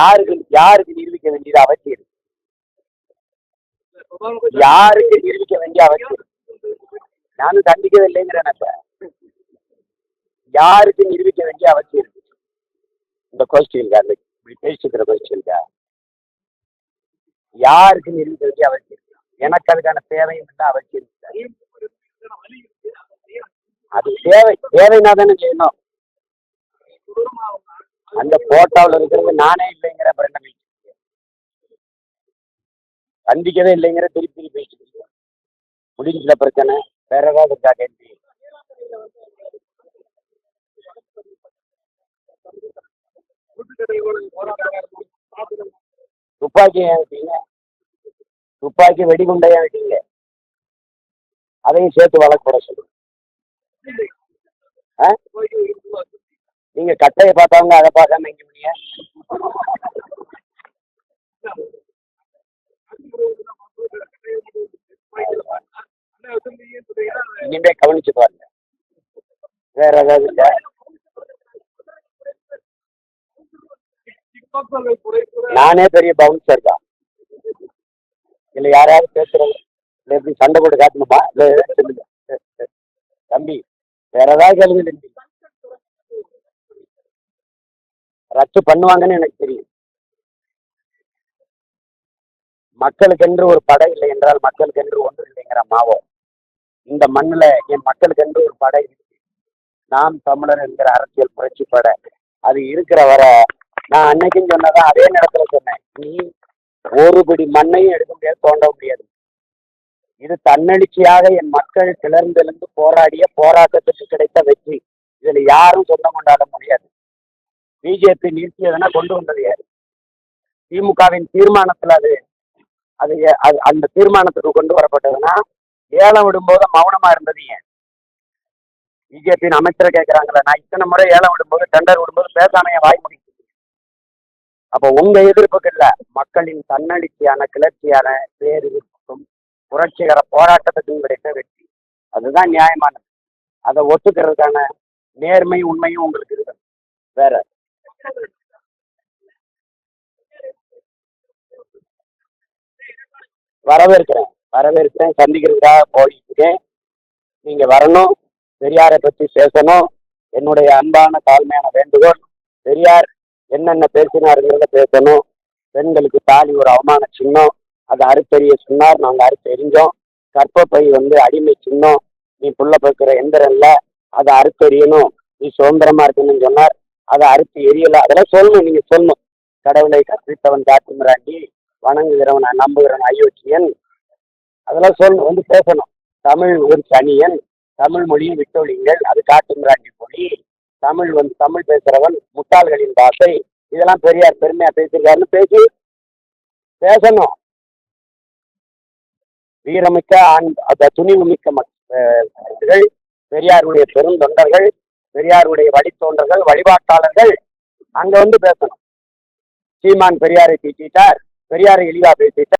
யாருக்கு யாருக்கு நிரூபிக்க வேண்டியது அவசியம் யாருக்கு நிரூபிக்க வேண்டிய அவசியம் நானும் தண்டிக்கவே இல்லைங்கிறேன் யாருக்கு நிரூபிக்க வேண்டிய அவசியம் இந்த கொஸ்டின்கா அந்த பேசிக்கிற கொஸ்டின்கா யாருக்கு நிரூபிக்க வேண்டிய அவசியம் எனக்கு அதுக்கான தேவையும் இல்லை அவசியம் அது தேவை தேவைன்னா தானே செய்யணும். அந்த போட்டோவில் இருக்கிறது நானே இல்லைங்கிற அப்புறம் என்ன பேசிட்டு சந்திக்கவே இல்லைங்கிற திருப்பி திருப்பி பேசிட்டு இருக்கீங்க. பிரச்சனை வேற ஏதாவது இருக்கா கேள்வி? துப்பாக்கி ஏன் விட்டீங்க துப்பாக்கி வெடிகுண்டை ஏன் விட்டீங்க அதையும் சேர்த்து வழக்கு போட சொல்லுங்க. நீங்கள் நீங்க கட்டையை பார்த்தவங்க அதை பார்க்காம எங்க முடிய? இனிமே கவனிச்சு பாருங்க. வேற ஏதாவது நானே பெரிய பவுன்சர் தான். இல்ல யாராவது பேசுறது? இல்ல எப்படி சண்டை போட்டு காட்டணுமா? இல்ல சொல்லுங்க தம்பி வேற ஏதாவது கேளுங்க தம்பி ரத்து பண்ணுவாங்கன்னு எனக்கு தெரியும். மக்களுக்கென்று ஒரு படை இல்லை என்றால் மக்களுக்கென்று ஒன்று இல்லைங்கிற மாவோ? இந்த மண்ணில் என் மக்களுக்கென்று ஒரு படை இருக்கு. நாம் தமிழர் என்கிற அரசியல் புரட்சி படை. அது இருக்கிற வர நான் அன்னைக்கும் சொன்னதான் அதே நேரத்துல சொன்னேன். நீ ஒரு பிடி மண்ணையும் எடுக்க முடியாது தோண்ட முடியாது. இது தன்னெழுச்சியாக என் மக்கள் கிளர்ந்தெழுந்து போராடிய போராட்டத்துக்கு கிடைத்த வெற்றி. இதுல யாரும் சொந்தம் கொண்டாட முடியாது. பிஜேபி நிறுத்தியதுன்னா கொண்டு வந்தது திமுகவின் தீர்மானத்துல அது அது ஏ- அது அந்த தீர்மானத்துக்கு கொண்டு வரப்பட்டதுன்னா ஏலம் விடும்போது மௌனமா இருந்தது ஏன்? பிஜேபியின் அமைச்சரை கேட்கிறாங்களே நான் இத்தனை முறை ஏலம் விடும்போது டெண்டர் விடும்போது பேசாம என் வாய் முடிச்சு அப்போ உங்க எதிர்ப்புக்கு இல்ல மக்களின் தன்னெழுச்சியான கிளர்ச்சியான பேரிருப்புக்கும் புரட்சிகர போராட்டத்துக்கும் கிடைத்த வெற்றி? அதுதான் நியாயமானது. அதை ஒத்துக்கிறதுக்கான நேர்மை உண்மையும் உங்களுக்கு இருக்கணும். வேற வரவேற்கிறேன். வரவேற்கிறேன். சந்திக்கிறதுக்காக போயிட்டு நீங்க வரணும். பெரியாரை பத்தி பேசணும். என்னுடைய அன்பான தாழ்மையான வேண்டுகோள். பெரியார் என்னென்ன பேசினாருங்கிறத பேசணும். பெண்களுக்கு தாலி ஒரு அவமான சின்னம். அதை அறுத்தெறிய சொன்னார். நாங்கள் அறுத்தெறிஞ்சோம் கற்பப்பை வந்து அடிமை சின்னம். நீ புள்ள பார்க்கிற எந்திரம் இல்லை அதை அறுத்தெறியணும். நீ சுதந்திரமா இருக்கணும்னு சொன்னார். அதை அறுத்து எரியல. அதெல்லாம் சொல்லணும் நீங்க சொல்லணும். கடவுளை கற்பித்தவன் காட்டுமிராண்டி வணங்குகிறவன் நம்புகிறவன் அயோக்கியன் அதெல்லாம் சொல்லணும் வந்து பேசணும். தமிழ் ஒரு சனியன் தமிழ் மொழியை விட்டொழிங்கள் அது காட்டுமிராண்டி மொழி. தமிழ் வந்து தமிழ் பேசுறவன் முட்டாள்களின் பாஷை. இதெல்லாம் பெரியார் பெருமையா பேசியிருக்காருன்னு பேசி பேசணும். வீரமிக்க ஆண் அந்த துணிவு மிக்க மக்கள் இதுகள் பெரியாருடைய பெருந்தொண்டர்கள் பெரியாருடைய வழித்தோன்றர்கள் வழிபாட்டாளர்கள் அங்க வந்து பேசணும். சீமான் பெரியாரை தீட்டிட்டார் பெரியாரை இழிவா பேசிட்டார்.